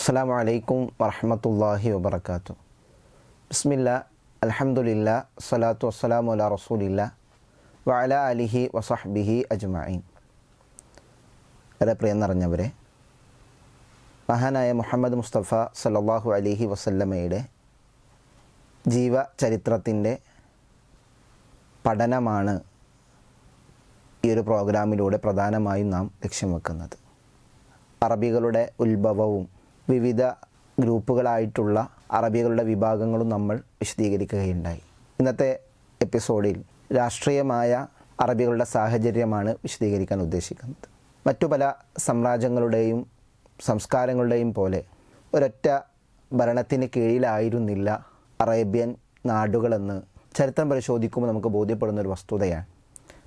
അസ്സാം വലൈക്കും വറഹമത്തല്ലാഹി വബർക്കാത്തു ബിസ്മില്ല അലഹമുല്ല സ്വലാത്തു വസ്സലാമു അല റസൂലില്ല വഅല അലിഹി വസഹ്ബിഹി അജ്മഈൻ. വളരെ പ്രിയം നിറഞ്ഞവരെ മഹാനായ മുഹമ്മദ് മുസ്തഫ സല്ലല്ലാഹു അലിഹി വസല്ലമയുടെ ജീവചരിത്രത്തിന്റെ പഠനമാണ് ഈ ഒരു പ്രോഗ്രാമിലൂടെ പ്രധാനമായും നാം ലക്ഷ്യം വെക്കുന്നത്. അറബികളുടെ ഉത്ഭവവും വിവിധ ഗ്രൂപ്പുകളായിട്ടുള്ള അറബികളുടെ വിഭാഗങ്ങളും നമ്മൾ വിശദീകരിക്കുകയുണ്ടായി. ഇന്നത്തെ എപ്പിസോഡിൽ രാഷ്ട്രീയമായ അറബികളുടെ സാഹചര്യമാണ് വിശദീകരിക്കാൻ ഉദ്ദേശിക്കുന്നത്. മറ്റു പല സാമ്രാജ്യങ്ങളുടെയും സംസ്കാരങ്ങളുടെയും പോലെ ഒരൊറ്റ ഭരണത്തിന് കീഴിലായിരുന്നില്ല അറേബ്യൻ നാടുകളെന്ന് ചരിത്രം പരിശോധിക്കുമ്പോൾ നമുക്ക് ബോധ്യപ്പെടുന്ന ഒരു വസ്തുതയാണ്.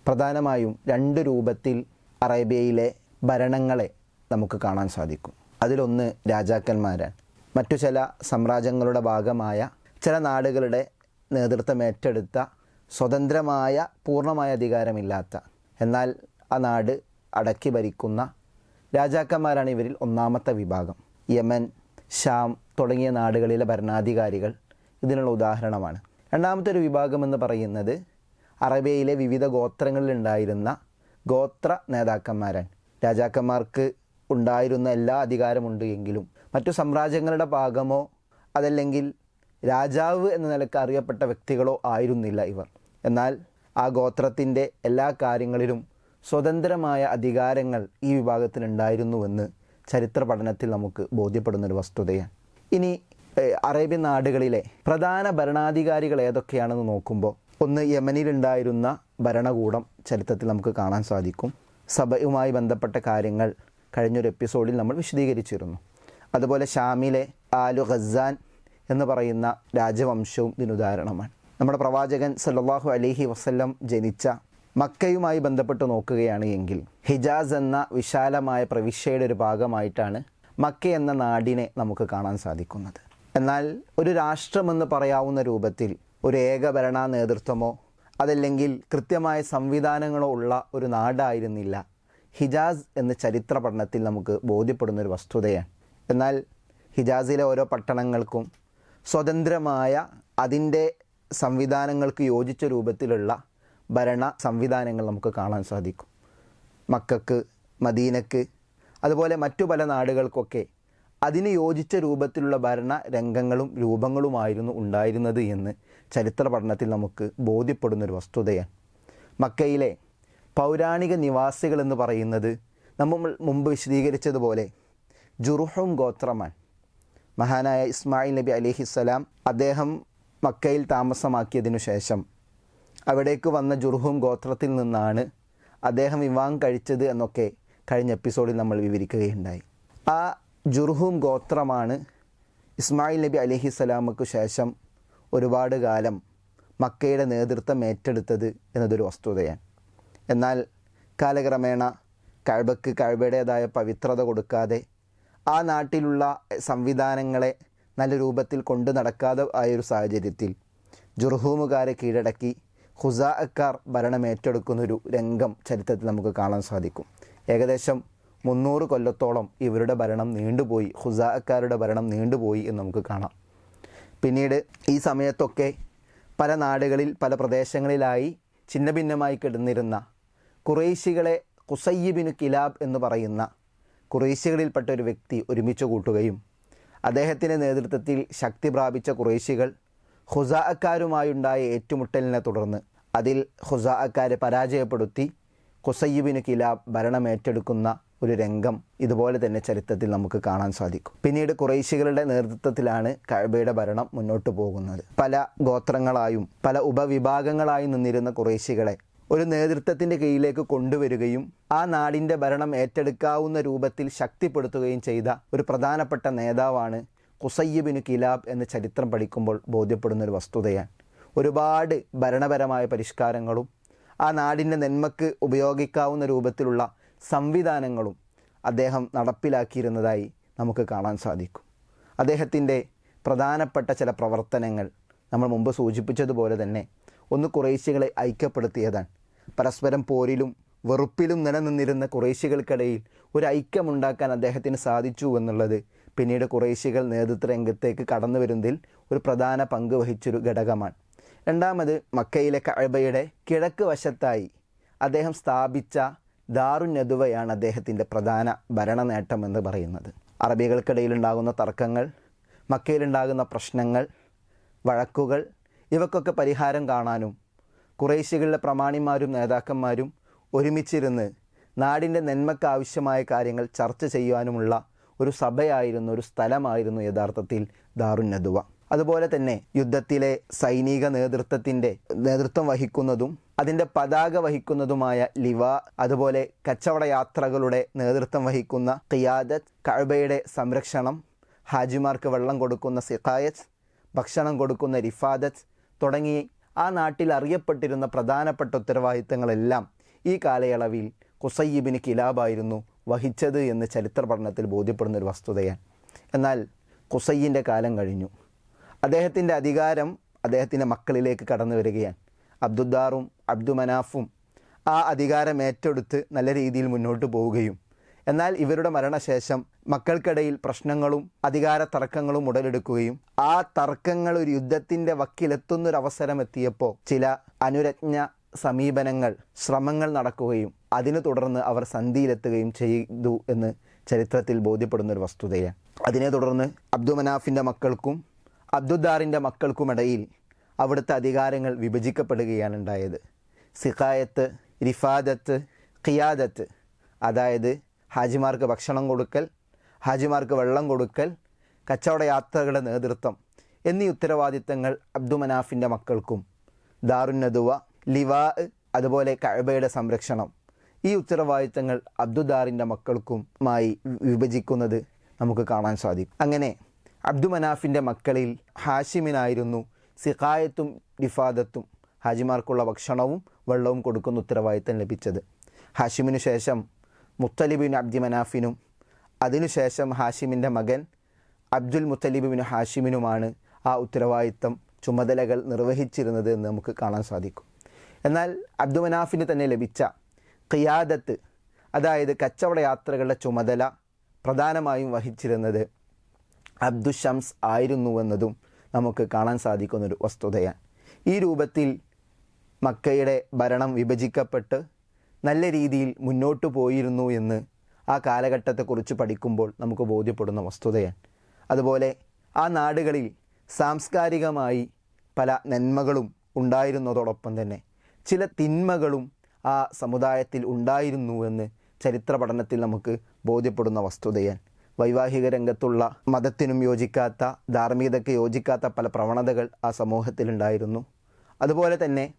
പ്രധാനമായും രണ്ട് രൂപത്തിൽ അറേബ്യയിലെ ഭരണങ്ങളെ നമുക്ക് കാണാൻ സാധിക്കും. അതിലൊന്ന് രാജാക്കന്മാരാണ്. മറ്റു ചില സാമ്രാജ്യങ്ങളുടെ ഭാഗമായ ചില നാടുകളുടെ നേതൃത്വം ഏറ്റെടുത്ത സ്വതന്ത്രമായ പൂർണമായ അധികാരമില്ലാത്ത എന്നാൽ ആ നാട് അടക്കി ഭരിക്കുന്ന രാജാക്കന്മാരാണ് ഇവരിൽ ഒന്നാമത്തെ വിഭാഗം. യമൻ ഷാം തുടങ്ങിയ നാടുകളിലെ ഭരണാധികാരികൾ ഇതിനുള്ള ഉദാഹരണമാണ്. രണ്ടാമത്തെ ഒരു വിഭാഗം എന്ന് പറയുന്നത് അറേബ്യയിലെ വിവിധ ഗോത്രങ്ങളിലുണ്ടായിരുന്ന ഗോത്ര നേതാക്കന്മാരാണ്. രാജാക്കന്മാർക്ക് ഉണ്ടായിരുന്ന എല്ലാ അധികാരമുണ്ട് എങ്കിലും മറ്റു സാമ്രാജ്യങ്ങളുടെ ഭാഗമോ അതല്ലെങ്കിൽ രാജാവ് എന്ന നിലയ്ക്ക് അറിയപ്പെട്ട വ്യക്തികളോ ആയിരുന്നില്ല ഇവർ. എന്നാൽ ആ ഗോത്രത്തിന്റെ എല്ലാ കാര്യങ്ങളിലും സ്വതന്ത്രമായ അധികാരങ്ങൾ ഈ വിഭാഗത്തിനുണ്ടായിരുന്നുവെന്ന് ചരിത്ര പഠനത്തിൽ നമുക്ക് ബോധ്യപ്പെടുന്ന ഒരു വസ്തുതയാണ്. ഇനി അറേബ്യൻ നാടുകളിലെ പ്രധാന ഭരണാധികാരികൾ ഏതൊക്കെയാണെന്ന് നോക്കുമ്പോൾ ഒന്ന് യമനിലുണ്ടായിരുന്ന ഭരണകൂടം ചരിത്രത്തിൽ നമുക്ക് കാണാൻ സാധിക്കും. സഭയുമായി ബന്ധപ്പെട്ട കാര്യങ്ങൾ കഴിഞ്ഞൊരു എപ്പിസോഡിൽ നമ്മൾ വിശദീകരിച്ചിരുന്നു. അതുപോലെ ഷാമിലെ ആലു ഖസാൻ എന്ന് പറയുന്ന രാജവംശവും ഇതിനുദാഹരണമാണ്. നമ്മുടെ പ്രവാചകൻ സല്ലാഹു അലിഹി വസ്ല്ലം ജനിച്ച മക്കയുമായി ബന്ധപ്പെട്ട് നോക്കുകയാണ് എങ്കിൽ ഹിജാസ് എന്ന വിശാലമായ പ്രവിശ്യയുടെ ഒരു ഭാഗമായിട്ടാണ് മക്ക എന്ന നാടിനെ നമുക്ക് കാണാൻ സാധിക്കുന്നത്. എന്നാൽ ഒരു രാഷ്ട്രമെന്ന് പറയാവുന്ന രൂപത്തിൽ ഒരു ഏകഭരണ നേതൃത്വമോ അതല്ലെങ്കിൽ കൃത്യമായ സംവിധാനങ്ങളോ ഉള്ള ഒരു നാടായിരുന്നില്ല ഹിജാസ് എന്ന ചരിത്ര പഠനത്തിൽ നമുക്ക് ബോധ്യപ്പെടുന്ന ഒരു വസ്തുതയാണ്. എന്നാൽ ഹിജാസിലെ ഓരോ പട്ടണങ്ങൾക്കും സ്വതന്ത്രമായ അതിന്റെ സംവിധാനങ്ങൾക്ക് യോജിച്ച രൂപത്തിലുള്ള ഭരണ സംവിധാനങ്ങൾ നമുക്ക് കാണാൻ സാധിക്കും. മക്കൾക്ക് മദീനക്ക് അതുപോലെ മറ്റു പല നാടുകൾക്കൊക്കെ അതിന് യോജിച്ച രൂപത്തിലുള്ള ഭരണ രംഗങ്ങളും രൂപങ്ങളുമായിരുന്നു ഉണ്ടായിരുന്നത് എന്ന് ചരിത്ര പഠനത്തിൽ നമുക്ക് ബോധ്യപ്പെടുന്നൊരു വസ്തുതയാണ്. മക്കയിലെ പൗരാണിക നിവാസികൾ എന്ന് പറയുന്നത് നമ്മൾ മുമ്പ് വിശദീകരിച്ചതുപോലെ ജുറുഹും ഗോത്രമാണ്. മഹാനായ ഇസ്മായിൽ നബി അലിഹിസ്സലാം അദ്ദേഹം മക്കയിൽ താമസമാക്കിയതിനു ശേഷം അവിടേക്ക് വന്ന ജുർഹും ഗോത്രത്തിൽ നിന്നാണ് അദ്ദേഹം വിവാഹം കഴിച്ചത് എന്നൊക്കെ കഴിഞ്ഞ എപ്പിസോഡിൽ നമ്മൾ വിവരിക്കുകയുണ്ടായി. ആ ജുർഹും ഗോത്രമാണ് ഇസ്മായിൽ നബി അലിഹിസ്സലാമക്കു ശേഷം ഒരുപാട് കാലം മക്കയുടെ നേതൃത്വം ഏറ്റെടുത്തത് എന്നതൊരു വസ്തുതയാണ്. എന്നാൽ കാലക്രമേണ കഴബക്ക് കഴബയുടേതായ പവിത്രത കൊടുക്കാതെ ആ നാട്ടിലുള്ള സംവിധാനങ്ങളെ നല്ല രൂപത്തിൽ കൊണ്ടു നടക്കാതെ ആയൊരു സാഹചര്യത്തിൽ ജുർഹൂമുകാരെ കീഴടക്കി ഹുസാഅക്കാർ ഭരണം ഏറ്റെടുക്കുന്നൊരു രംഗം ചരിത്രത്തിൽ നമുക്ക് കാണാൻ സാധിക്കും. ഏകദേശം മുന്നൂറ് കൊല്ലത്തോളം ഇവരുടെ ഭരണം നീണ്ടുപോയി ഹുസാഅക്കാരുടെ ഭരണം നീണ്ടുപോയി എന്ന് നമുക്ക് കാണാം. പിന്നീട് ഈ സമയത്തൊക്കെ പല നാടുകളിൽ പല പ്രദേശങ്ങളിലായി ഛിന്നഭിന്നമായി കിടന്നിരുന്ന കുറേശികളെ കുസയ്യിബിനു കിലാബ് എന്ന് പറയുന്ന കുറേശികളിൽപ്പെട്ട ഒരു വ്യക്തി ഒരുമിച്ച് കൂട്ടുകയും അദ്ദേഹത്തിന്റെ നേതൃത്വത്തിൽ ശക്തി പ്രാപിച്ച കുറേശികൾ ഹുസാഅക്കാരുമായുണ്ടായ ഏറ്റുമുട്ടലിനെ തുടർന്ന് അതിൽ ഹുസാഅക്കാരെ പരാജയപ്പെടുത്തി കുസയ്യിബിനു കിലാബ് ഭരണം ഏറ്റെടുക്കുന്ന ഒരു രംഗം ഇതുപോലെ തന്നെ ചരിത്രത്തിൽ നമുക്ക് കാണാൻ സാധിക്കും. പിന്നീട് കുറേശികളുടെ നേതൃത്വത്തിലാണ് കഴബയുടെ ഭരണം മുന്നോട്ട് പോകുന്നത്. പല ഗോത്രങ്ങളായും പല ഉപവിഭാഗങ്ങളായും നിന്നിരുന്ന കുറേശികളെ ഒരു നേതൃത്വത്തിന്റെ കീഴിലേക്ക് കൊണ്ടുവരികയും ആ നാടിന്റെ ഭരണം ഏറ്റെടുക്കാവുന്ന രൂപത്തിൽ ശക്തിപ്പെടുത്തുകയും ചെയ്ത ഒരു പ്രധാനപ്പെട്ട നേതാവാണ് കുസയ്യബിന് കിലാബ് എന്ന ചരിത്രം പഠിക്കുമ്പോൾ ബോധ്യപ്പെടുന്ന ഒരു വസ്തുതയാണ്. ഒരുപാട് ഭരണപരമായ പരിഷ്കാരങ്ങളും ആ നാടിന്റെ നന്മക്ക് ഉപയോഗിക്കാവുന്ന രൂപത്തിലുള്ള സംവിധാനങ്ങളും അദ്ദേഹം നടപ്പിലാക്കിയിരുന്നതായി നമുക്ക് കാണാൻ സാധിക്കും. അദ്ദേഹത്തിന്റെ പ്രധാനപ്പെട്ട ചില പ്രവർത്തനങ്ങൾ നമ്മൾ മുമ്പ് സൂചിപ്പിച്ചതുപോലെ തന്നെ ഒന്ന് കുറേശ്യകളെ ഐക്യപ്പെടുത്തിയതാണ്. പരസ്പരം പോരിലും വെറുപ്പിലും നിലനിന്നിരുന്ന കുറേശികൾക്കിടയിൽ ഒരു ഐക്യമുണ്ടാക്കാൻ അദ്ദേഹത്തിന് സാധിച്ചു എന്നുള്ളത് പിന്നീട് കുറേശികൾ നേതൃത്വ രംഗത്തേക്ക് കടന്നു വരുന്നതിൽ ഒരു പ്രധാന പങ്ക് വഹിച്ചൊരു ഘടകമാണ്. രണ്ടാമത് മക്കയിലെ കഴബയുടെ കിഴക്ക് വശത്തായി അദ്ദേഹം സ്ഥാപിച്ച ദാറുൻ നദുവയാണ് അദ്ദേഹത്തിന്റെ പ്രധാന ഭരണ നേട്ടമെന്ന് പറയുന്നത്. അറബികൾക്കിടയിലുണ്ടാകുന്ന തർക്കങ്ങൾ മക്കയിലുണ്ടാകുന്ന പ്രശ്നങ്ങൾ വഴക്കുകൾ ഇവക്കൊക്കെ പരിഹാരം കാണാനും കുറേശികളിലെ പ്രമാണിമാരും നേതാക്കന്മാരും ഒരുമിച്ചിരുന്ന് നാടിന്റെ നന്മക്കാവശ്യമായ കാര്യങ്ങൾ ചർച്ച ചെയ്യുവാനുമുള്ള ഒരു സഭയായിരുന്നു ഒരു സ്ഥലമായിരുന്നു യഥാർത്ഥത്തിൽ ദാറുൻ നദുവ അതുപോലെ തന്നെ യുദ്ധത്തിലെ സൈനിക നേതൃത്വത്തിന്റെ നേതൃത്വം വഹിക്കുന്നതും അതിന്റെ പതാക വഹിക്കുന്നതുമായ ലിവ അതുപോലെ കച്ചവട യാത്രകളുടെ നേതൃത്വം വഹിക്കുന്ന ഖിയാദത്ത് കഅബയുടെ സംരക്ഷണം ഹാജിമാർക്ക് വെള്ളം കൊടുക്കുന്ന സിഖായത്ത് ഭക്ഷണം കൊടുക്കുന്ന റിഫാദത്ത് തുടങ്ങി ആ നാട്ടിൽ അറിയപ്പെട്ടിരുന്ന പ്രധാനപ്പെട്ട ഉത്തരവാദിത്തങ്ങളെല്ലാം ഈ കാലയളവിൽ കുസയ്യിബിന് കിലാബായിരുന്നു വഹിച്ചത് എന്ന് ചരിത്ര പഠനത്തിൽ ബോധ്യപ്പെടുന്ന ഒരു വസ്തുതയാണ്. എന്നാൽ കുസയ്യിന്റെ കാലം കഴിഞ്ഞു. അദ്ദേഹത്തിന്റെ അധികാരം അദ്ദേഹത്തിന്റെ മക്കളിലേക്ക് കടന്നു വരികയാണ്. അബ്ദുദ്ദാറും അബ്ദുമനാഫും ആ അധികാരം ഏറ്റെടുത്ത് നല്ല രീതിയിൽ മുന്നോട്ട് പോവുകയും എന്നാൽ ഇവരുടെ മരണശേഷം മക്കൾക്കിടയിൽ പ്രശ്നങ്ങളും അധികാര തർക്കങ്ങളും ഉടലെടുക്കുകയും ആ തർക്കങ്ങൾ ഒരു യുദ്ധത്തിന്റെ വക്കിലെത്തുന്നൊരവസരം എത്തിയപ്പോൾ ചില അനുരജ്ഞ സമീപനങ്ങൾ ശ്രമങ്ങൾ നടക്കുകയും അതിനു തുടർന്ന് അവർ സന്ധിയിലെത്തുകയും ചെയ്തു എന്ന് ചരിത്രത്തിൽ ബോധ്യപ്പെടുന്ന ഒരു വസ്തുതയാണ്. അതിനെ തുടർന്ന് അബ്ദുമനാഫിന്റെ മക്കൾക്കും അബ്ദുദ്ദാറിന്റെ മക്കൾക്കുമിടയിൽ അവിടുത്തെ അധികാരങ്ങൾ വിഭജിക്കപ്പെടുകയാണ് ഉണ്ടായത്. സിഖായത്ത് റിഫാദത്ത് ഖിയാദത്ത് അതായത് ഹാജിമാർക്ക് ഭക്ഷണം കൊടുക്കൽ ഹാജിമാർക്ക് വെള്ളം കൊടുക്കൽ കച്ചവട യാത്രകളുടെ നേതൃത്വം എന്നീ ഉത്തരവാദിത്തങ്ങൾ അബ്ദുമനാഫിന്റെ മക്കൾക്കും. ദാറുന്നദുവ ലിവാ അതുപോലെ കഴബയുടെ സംരക്ഷണം ഈ ഉത്തരവാദിത്തങ്ങൾ അബ്ദുദാറിന്റെ മക്കൾക്കുമായി വിഭജിക്കുന്നത് നമുക്ക് കാണാൻ സാധിക്കും. അങ്ങനെ അബ്ദുമനാഫിന്റെ മക്കളിൽ ഹാഷിമിനായിരുന്നു സിഖായത്തും ഡിഫാദത്തും ഹാജിമാർക്കുള്ള ഭക്ഷണവും വെള്ളവും കൊടുക്കുന്ന ഉത്തരവാദിത്തം ലഭിച്ചത്. ഹാഷിമിനു ശേഷം മുത്തലിബിൻ അബ്ദി മനാഫിനും അതിനുശേഷം ഹാഷിമിന്റെ മകൻ അബ്ദുൽ മുത്തലിബിൻ ഹാഷിമിനുമാണ് ആ ഉത്തരവാദിത്തം ചുമതലകൾ നിർവഹിച്ചിരുന്നത് എന്ന് നമുക്ക് കാണാൻ സാധിക്കും. എന്നാൽ അബ്ദു മനാഫിന് തന്നെ ലഭിച്ച ഖിയാദത്ത് അതായത് കച്ചവട യാത്രകളുടെ ചുമതല പ്രധാനമായും വഹിച്ചിരുന്നത് അബ്ദുഷംസ് ആയിരുന്നുവെന്നതും നമുക്ക് കാണാൻ സാധിക്കുന്നൊരു വസ്തുതയാണ്. ഈ രൂപത്തിൽ മക്കയുടെ ഭരണം വിഭജിക്കപ്പെട്ട് നല്ല രീതിയിൽ മുന്നോട്ട് പോയിരുന്നു എന്ന് ആ കാലഘട്ടത്തെക്കുറിച്ച് പഠിക്കുമ്പോൾ നമുക്ക് ബോധ്യപ്പെടുന്ന വസ്തുതയാണ്. അതുപോലെ ആ നാടുകളിൽ സാംസ്കാരികമായി പല നന്മകളും ഉണ്ടായിരുന്നതോടൊപ്പം തന്നെ ചില തിന്മകളും ആ സമുദായത്തിൽ ഉണ്ടായിരുന്നുവെന്ന് ചരിത്ര പഠനത്തിൽ നമുക്ക് ബോധ്യപ്പെടുന്ന വസ്തുതയാണ്. വൈവാഹിക രംഗത്തുള്ള മതത്തിനും യോജിക്കാത്ത ധാർമ്മികതയ്ക്ക് യോജിക്കാത്ത പല പ്രവണതകൾ ആ സമൂഹത്തിലുണ്ടായിരുന്നു. അതുപോലെ തന്നെ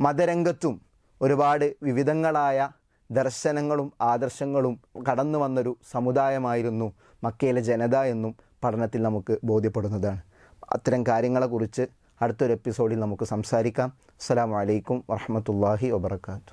മതരംഗത്തും ഒരുപാട് വിവിധങ്ങളായ ദർശനങ്ങളും ആദർശങ്ങളും കടന്നു വന്നൊരു സമുദായമായിരുന്നു മക്കയിലെ ജനത എന്നും പഠനത്തിൽ നമുക്ക് ബോധ്യപ്പെടുന്നതാണ്. അത്തരം കാര്യങ്ങളെക്കുറിച്ച് അടുത്തൊരു എപ്പിസോഡിൽ നമുക്ക് സംസാരിക്കാം. അസ്സാം വലൈക്കും വർഹമത്തല്ലാഹി വബർക്കാത്തു